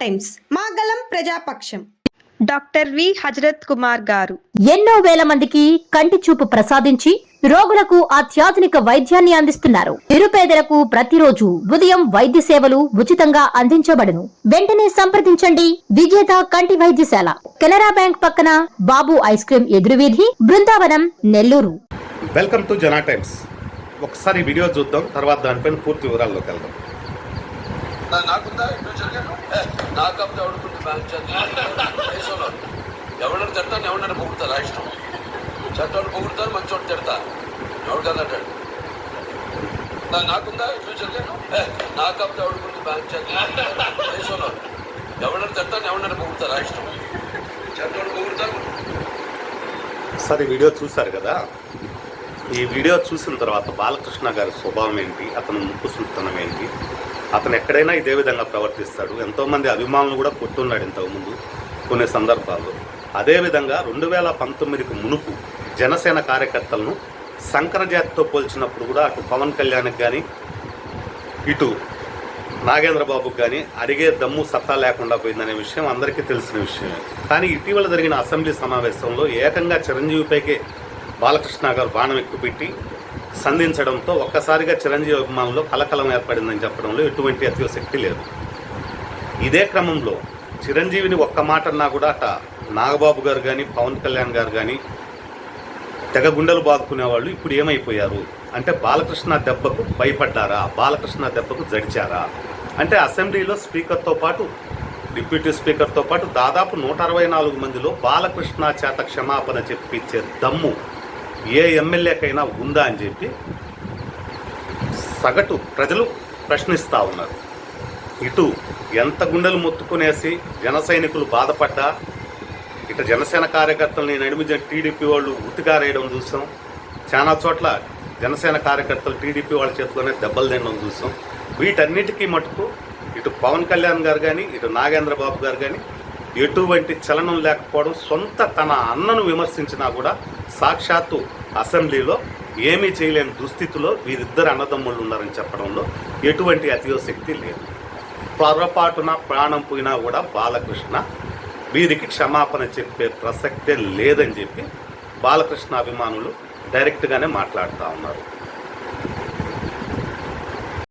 Times మాగలం ప్రజాపక్షం. Doctor V Hazarath Kumar garu. ఎన్నో వేల మందికి కంటి చూపు ప్రసాదించి రోగులకు అత్యాధునిక వైద్యాన్ని అందిస్తున్నారు. నిరుపేదలకు ప్రతిరోజు ఉదయం వైద్య సేవలు ఉచితంగా అందించబడును. వెంటనే సంప్రదించండి. విజేత కంటి వైద్యశాల. కెనరా బ్యాంక్ పక్కన Babu ice cream ఎదురువీధి Brindavanam Nellore. Welcome to Jana times. ఒకసారి వీడియో చూద్దాం తర్వాత దానిపైన పూర్తి వివరాల్లోకి వెళ్దాం. నా- నాకుందా? ఫ్యూచర్గా నాకు అప్పుడు ఎవడుకుంది బ్యాంక్ దేశంలో ఎవడని తిడతాను ఎవడని పొగుడతారు ఆ ఇష్టం. చెడ్డోడు పొగుడతారు మంచోడు తిడతా ఎవడు కదా అంటాడు? నా- నాకుందా? ఫ్యూచర్గా నాకు అప్పుడు ఎవడుకుంది బ్యాంక్ దేశంలో ఎవడని తిడతాను ఎవడని పొగుడతారు ఆ ఇష్టం. చెడ్డోడు పొగుడతారు సరే వీడియో చూశారు కదా? ఈ వీడియో చూసిన తర్వాత బాలకృష్ణ గారి స్వభావం ఏంటి? అతను ముక్కు సుల్తనం ఏంటి? అతను ఎక్కడైనా ఇదే విధంగా ప్రవర్తిస్తాడు. ఎంతోమంది అభిమానులు కూడా కొట్టున్నాడు ఇంతకుముందు కొన్ని సందర్భాల్లో. అదేవిధంగా రెండు వేల పంతొమ్మిదికి మునుపు జనసేన కార్యకర్తలను శంకరజాతితో పోల్చినప్పుడు కూడా అటు పవన్ కళ్యాణ్కి కానీ ఇటు నాగేంద్రబాబుకు కానీ అడిగే దమ్ము సత్తా లేకుండా పోయిందనే విషయం అందరికీ తెలిసిన విషయమే. కానీ ఇటీవల జరిగిన అసెంబ్లీ సమావేశంలో ఏకంగా చిరంజీవిపైకే బాలకృష్ణ గారు బాణం ఎక్కుపెట్టి సంధించడంతో ఒక్కసారిగా చిరంజీవి అభిమానులు కలకలం ఏర్పడిందని చెప్పడంలో ఎటువంటి అతిశక్తి లేదు. ఇదే క్రమంలో చిరంజీవిని ఒక్క మాట అన్నా కూడా అట నాగబాబు గారు కానీ పవన్ కళ్యాణ్ గారు కానీ తెగ గుండెలు బాదుకునే వాళ్ళు ఇప్పుడు ఏమైపోయారు? అంటే బాలకృష్ణ దెబ్బకు భయపడ్డారా? బాలకృష్ణ దెబ్బకు జడిచారా? అంటే అసెంబ్లీలో స్పీకర్తో పాటు డిప్యూటీ స్పీకర్తో పాటు దాదాపు నూట అరవై నాలుగు మందిలో బాలకృష్ణ చేత క్షమాపణ చెప్పించే దమ్ము ఏ ఎమ్మెల్యేకైనా ఉందా అని చెప్పి సగటు ప్రజలు ప్రశ్నిస్తూ ఉన్నారు. ఇటు ఎంత గుండెలు మొత్తుకునేసి జన సైనికులు బాధపడ్డా ఇటు జనసేన కార్యకర్తలని నడిమించిన టీడీపీ వాళ్ళు ఉతికారేయడం చూసాం. చాలా చోట్ల జనసేన కార్యకర్తలు టీడీపీ వాళ్ళ చేతిలోనే దెబ్బలు తినడం చూసాం. వీటన్నిటికీ మటుకు ఇటు పవన్ కళ్యాణ్ గారు కానీ ఇటు నాగేంద్ర బాబు గారు కానీ ఎటువంటి చలనం లేకపోవడం సొంత తన అన్నను విమర్శించినా కూడా సాక్షాత్తు అసెంబ్లీలో ఏమీ చేయలేని దుస్థితిలో వీరిద్దరు అన్నదమ్ముళ్ళు ఉన్నారని చెప్పడంలో ఎటువంటి అతియోశక్తి లేదు. పొరపాటున ప్రాణం పోయినా కూడా బాలకృష్ణ వీరికి క్షమాపణ చెప్పే ప్రసక్తే లేదని చెప్పి బాలకృష్ణ అభిమానులు డైరెక్ట్గానే మాట్లాడుతూ ఉన్నారు.